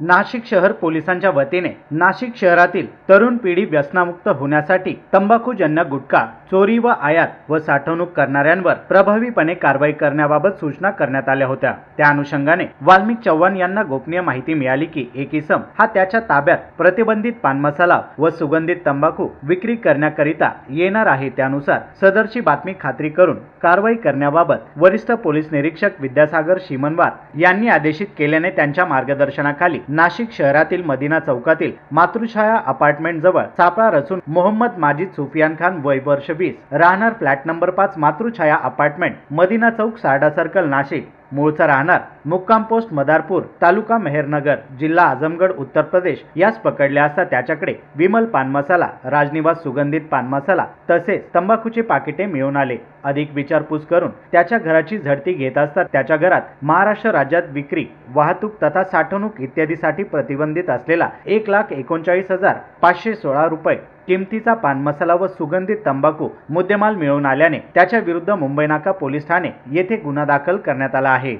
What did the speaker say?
नाशिक शहर पोलिसांच्या वतीने नाशिक शहरातील तरुण पिढी व्यसनामुक्त होण्यासाठी तंबाखूजन्य गुटखा चोरी व आयात व साठवणूक करणाऱ्यांवर प्रभावीपणे कारवाई करण्याबाबत सूचना करण्यात आल्या होत्या. त्या अनुषंगाने वाल्मिक चव्हाण यांना गोपनीय माहिती मिळाली की एक इसम हा त्याच्या ताब्यात प्रतिबंधित पानमसाला व सुगंधित तंबाखू विक्री करण्याकरिता येणार आहे त्यानुसार सदरची बातमी खात्री करून कारवाई करण्याबाबत वरिष्ठ पोलीस निरीक्षक विद्यासागर शिमनवार यांनी आदेशित केल्याने त्यांच्या मार्गदर्शनाखाली नाशिक शहरातील मदिना चौकातील मातृछाया अपार्टमेंट जवळ सापळा रचून मोहम्मद माजिद सुफियान खान वय वर्ष वीस. राहणार फ्लॅट नंबर पाच मातृछाया अपार्टमेंट मदिना चौक सारडा सर्कल नाशिक. मूळचा राहणार मुक्काम पोस्ट मदारपूर तालुका मेहरनगर जिल्हा आजमगड उत्तर प्रदेश. यास पकडले असता त्याच्याकडे विमल पानमसाला राजनिवास सुगंधित पानमसाला तसेच तंबाखूचे पाकिटे मिळून आले. अधिक विचारपूस करून त्याच्या घराची झडती घेत असता त्याच्या घरात महाराष्ट्र राज्यात विक्री वाहतूक तथा साठवणूक इत्यादीसाठी प्रतिबंधित असलेला एक लाख एकोणचाळीस हजार पाचशे सोळा रुपये किमतीचा पान मसाला व सुगंधित तंबाखू मुद्देमाल मिळवून आल्याने त्याच्या विरुद्ध मुंबई नाका पोलीस ठाणे येथे गुन्हा दाखल करण्यात आला आहे.